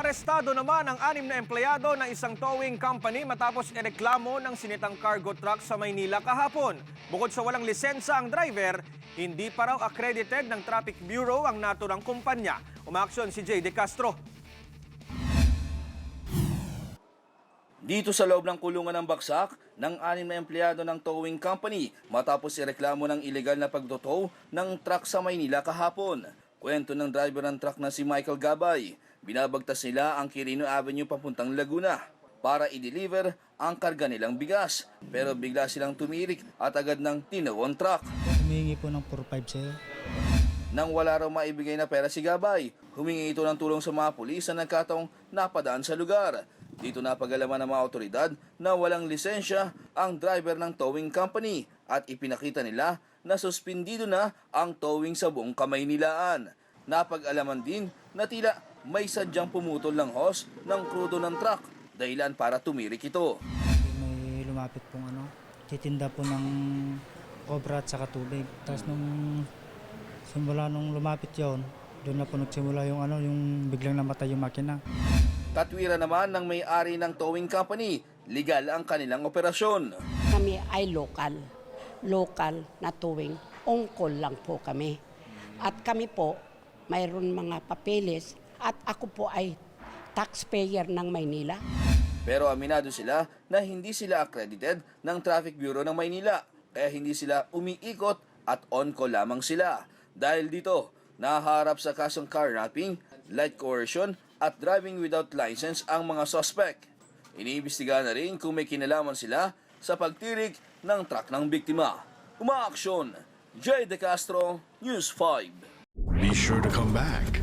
Arestado naman ang anim na empleyado ng isang towing company matapos ireklamo ng sinitang cargo truck sa Maynila kahapon. Bukod sa walang lisensya ang driver, hindi pa raw accredited ng Traffic Bureau ang naturang kumpanya. Umaksyon si Jay De Castro. Dito sa loob ng kulungan ng baksak ng anim na empleyado ng towing company matapos ireklamo ng ilegal na pagtotow ng truck sa Maynila kahapon. Kwento ng driver ng truck na si Michael Gabay, binabagtas nila ang Quirino Avenue papuntang Laguna para i-deliver ang karga nilang bigas. Pero bigla silang tumirik at agad ng tinawon truck. Humingi po ng 4-5 sa'yo. Nang wala raw maibigay na pera si Gabay, humingi ito ng tulong sa mga pulis na nagkataong napadaan sa lugar. Dito napagalaman ng mga otoridad na walang lisensya ang driver ng towing company at ipinakita nila na suspindido na ang towing sa buong kamay nilaan. Napag-alaman din na tila may sadyang pumutol ng hose ng krudo ng truck dahilan para tumirik ito. May lumapit pong ano, titinda po ng cobra at saka tubig. Tapos nung simula nung lumapit yon, doon na po nagsimula yung ano, yung biglang namatay yung makina. Katwira naman ng may-ari ng towing company, legal ang kanilang operasyon. Kami ay local. Local na tuwing. Ongkol lang po kami. At kami po, mayroon mga papeles at ako po ay taxpayer ng Maynila. Pero aminado sila na hindi sila accredited ng Traffic Bureau ng Maynila kaya hindi sila umiikot at on-call lamang sila. Dahil dito, naharap sa kasong carnapping, light coercion at driving without license ang mga suspect. Iniimbestigahan na rin kung may kinalaman sila sa pagtirik ng truck ng biktima. Umaaksyon, Jay De Castro, News 5. Be sure to come back.